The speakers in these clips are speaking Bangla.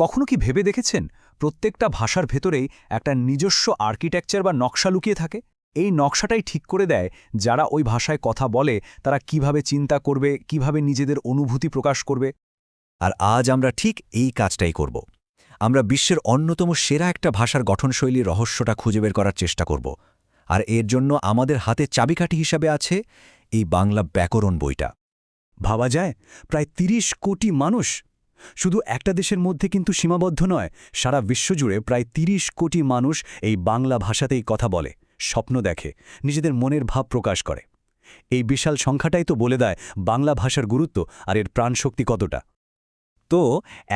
কখনো কি ভেবে দেখেছেন? প্রত্যেকটা ভাষার ভেতরেই একটা নিজস্ব আর্কিটেকচার বা নকশা লুকিয়ে থাকে? এই নকশাটাই ঠিক করে দেয় যারা ওই ভাষায় কথা বলে, তারা কীভাবে চিন্তা করবে, কীভাবে নিজেদের অনুভূতি প্রকাশ করবে? আর আজ আমরা ঠিক এই কাজটাই করব। আমরা বিশ্বের অন্যতম সেরা একটা ভাষার গঠনশৈলীর রহস্যটা খুঁজে বের করার চেষ্টা করব। আর এর জন্য আমাদের হাতে চাবিকাঠি হিসাবে আছে এই বাংলা ব্যাকরণ বইটা। ভাবা যায়, প্রায় ৩০ কোটি মানুষ শুধু একটা দেশের মধ্যে কিন্তু সীমাবদ্ধ নয়, সারা বিশ্বজুড়ে প্রায় ৩০ কোটি মানুষ এই বাংলা ভাষাতেই কথা বলে, স্বপ্ন দেখে, নিজেদের মনের ভাব প্রকাশ করে। এই বিশাল সংখ্যাটাই তো বলে দেয় বাংলা ভাষার গুরুত্ব আর এর প্রাণশক্তি কতটা। তো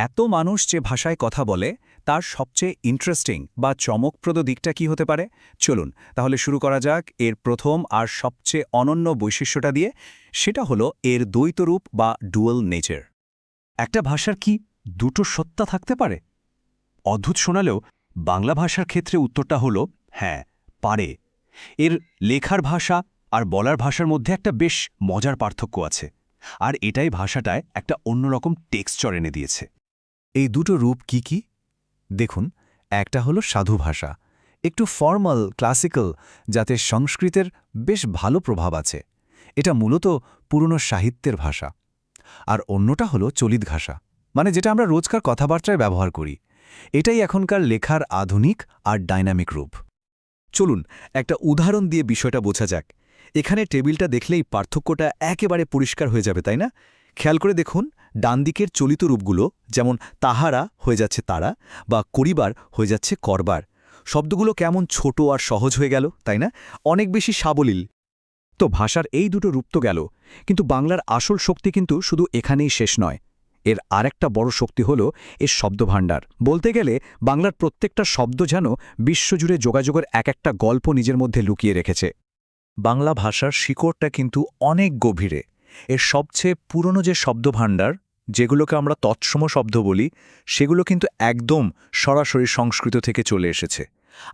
এত মানুষ যে ভাষায় কথা বলে, তার সবচেয়ে ইন্টারেস্টিং বা চমকপ্রদ দিকটা কি হতে পারে? চলুন, তাহলে শুরু করা যাক এর প্রথম আর সবচেয়ে অনন্য বৈশিষ্ট্যটা দিয়ে, সেটা হলো এর দ্বৈতরূপ বা ডুয়াল নেচার একটা ভাষার কি দুটো সত্তা থাকতে পারে? অদ্ভুত শোনালেও বাংলা ভাষার ক্ষেত্রে উত্তরটা হলো হ্যাঁ পারে। এর লেখার ভাষা আর বলার ভাষার মধ্যে একটা বেশ মজার পার্থক্য আছে। আর এটাই ভাষাটায় একটা অন্যরকম টেক্সচর এনে দিয়েছে। এই দুটো রূপ কি কি? দেখুন, একটা হলো সাধু ভাষা, একটু ফর্মাল ক্লাসিক্যাল যাতে সংস্কৃতের বেশ ভালো প্রভাব আছে। এটা মূলত পুরনো সাহিত্যের ভাষা। আর অন্যটা হলো চলিত ভাষা মানে যেটা আমরা রোজকার কথাবার্তায় ব্যবহার করি। এটাই এখনকার লেখার আধুনিক আর ডাইনামিক রূপ। চলুন, একটা উদাহরণ দিয়ে বিষয়টা বোঝা যাক। এখানে টেবিলটা দেখলেই পার্থক্যটা একেবারে পরিষ্কার হয়ে যাবে, তাই না? খেয়াল করে দেখুন, ডানদিকের চলিত রূপগুলো যেমন তাহারা হয়ে যাচ্ছে তারা বা করিবার হয়ে যাচ্ছে করবার। শব্দগুলো কেমন ছোট আর সহজ হয়ে গেল, তাই না? অনেক বেশি সাবলীল তো ভাষার এই দুটো রূপ তো গেল, কিন্তু বাংলার আসল শক্তি কিন্তু শুধু এখানেই শেষ নয়। এর আরেকটা বড় শক্তি হল এর শব্দভাণ্ডার। বলতে গেলে, বাংলার প্রত্যেকটা শব্দ যেন বিশ্বজুড়ে যোগাযোগের এক একটা গল্প নিজের মধ্যে লুকিয়ে রেখেছে। বাংলা ভাষার শিকড়টা কিন্তু অনেক গভীরে। এর সবচেয়ে পুরনো যে শব্দভাণ্ডার, যেগুলোকে আমরা তৎসম শব্দ বলি, সেগুলো কিন্তু একদম সরাসরি সংস্কৃত থেকে চলে এসেছে।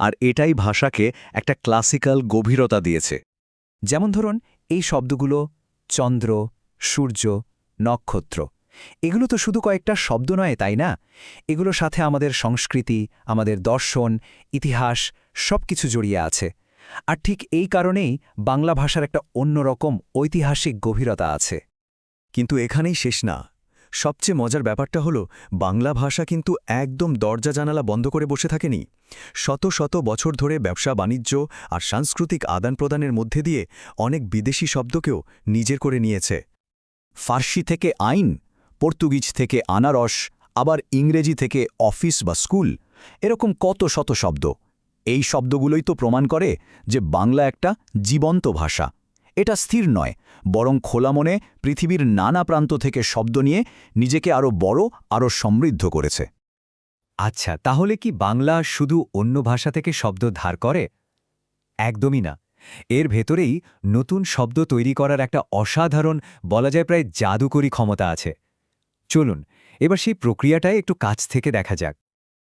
আর এটাই ভাষাকে একটা ক্লাসিক্যাল গভীরতা দিয়েছে। যেমন ধরুন, এই শব্দগুলো চন্দ্র, সূর্য, নক্ষত্র। এগুলো তো শুধু কয়েকটা শব্দ নয়, তাই না? এগুলোর সাথে আমাদের সংস্কৃতি, আমাদের দর্শন, ইতিহাস সব কিছু জড়িয়ে আছে। আর ঠিক এই কারণেই বাংলা ভাষার একটা অন্যরকম ঐতিহাসিক গভীরতা আছে। কিন্তু এখানেই শেষ না। সবচেয়ে মজার ব্যাপারটা হলো, বাংলা ভাষা কিন্তু একদম দরজা জানালা বন্ধ করে বসে থাকেনি। শত শত বছর ধরে ব্যবসা, বাণিজ্য আর সাংস্কৃতিক আদান প্রদানের মধ্যে দিয়ে অনেক বিদেশি শব্দকেও নিজের করে নিয়েছে। ফার্সি থেকে আইন, পর্তুগিজ থেকে আনারস, আবার ইংরেজি থেকে অফিস বা স্কুল, এরকম কত শত শব্দ। এই শব্দগুলোই তো প্রমাণ করে যে বাংলা একটা জীবন্ত ভাষা। এটা স্থির নয় বরং খোলা মনে পৃথিবীর নানা প্রান্ত থেকে শব্দ নিয়ে নিজেকে আরও বড় আরও সমৃদ্ধ করেছে। আচ্ছা তাহলে কি বাংলা শুধু অন্য ভাষা থেকে শব্দ ধার করে? একদমই না। এর ভেতরেই নতুন শব্দ তৈরি করার একটা অসাধারণ বলা যায় প্রায় জাদুকরী ক্ষমতা আছে। চলুন এবার সেই প্রক্রিয়াটাই একটু কাছ থেকে দেখা যাক।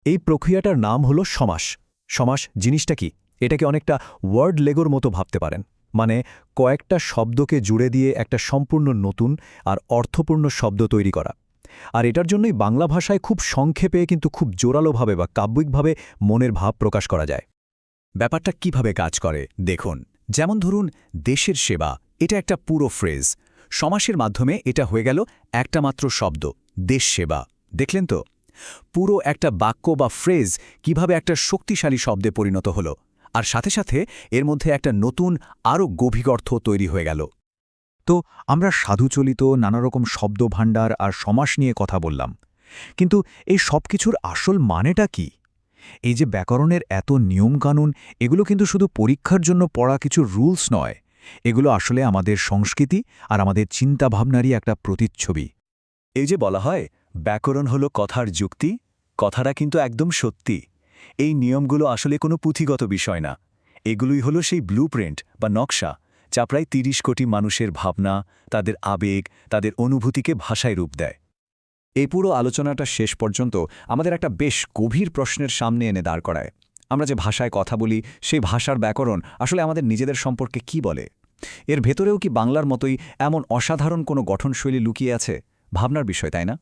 এই প্রক্রিয়াটার নাম হলো সমাস। সমাস জিনিসটা কি? এটাকে অনেকটা ওয়ার্ড লেগোর মতো ভাবতে পারেন। মানে কয়েকটা শব্দকে জুড়ে দিয়ে একটা সম্পূর্ণ নতুন আর অর্থপূর্ণ শব্দ তৈরি করা। আর এটার জন্যই বাংলা ভাষায় খুব সংক্ষেপে কিন্তু খুব জোরালোভাবে বা কাব্যিকভাবে মনের ভাব প্রকাশ করা যায়। ব্যাপারটা কীভাবে কাজ করে, দেখুন। যেমন ধরুন, দেশের সেবা, এটা একটা পুরো ফ্রেজ। সমাসের মাধ্যমে এটা হয়ে গেল একটা মাত্র শব্দ, দেশ সেবা। দেখলেন তো? পুরো একটা বাক্য বা ফ্রেজ কীভাবে একটা শক্তিশালী শব্দে পরিণত হলো। আর সাথে সাথে এর মধ্যে একটা নতুন আরও গভীর অর্থ তৈরি হয়ে গেল। তো আমরা সাধুচলিত, নানারকম শব্দভাণ্ডার আর সমাস নিয়ে কথা বললাম। কিন্তু এই সব কিছুর আসল মানেটা কি? এই যে ব্যাকরণের এত নিয়মকানুন, এগুলো কিন্তু শুধু পরীক্ষার জন্য পড়া কিছু রুলস নয়। এগুলো আসলে আমাদের সংস্কৃতি আর আমাদের চিন্তাভাবনারই একটা প্রতিচ্ছবি। এই যে বলা হয়, ব্যাকরণ হলো কথার যুক্তি, কথাটা কিন্তু একদম সত্যি। এই নিয়মগুলো আসলে কোনো পুঁথিগত বিষয় না। এগুলোই হলো সেই ব্লুপ্রিন্ট বা নকশা, যা প্রায় তিরিশ কোটি মানুষের ভাবনা, তাদের আবেগ, তাদের অনুভূতিকে ভাষায় রূপ দেয়। এই পুরো আলোচনাটা শেষ পর্যন্ত আমাদের একটা বেশ গভীর প্রশ্নের সামনে এনে দাঁড় করায়। আমরা যে ভাষায় কথা বলি, সেই ভাষার ব্যাকরণ আসলে আমাদের নিজেদের সম্পর্কে কি বলে? এর ভেতরেও কি বাংলার মতোই এমন অসাধারণ কোনো গঠনশৈলী লুকিয়ে আছে? ভাবনার বিষয়, তাই না?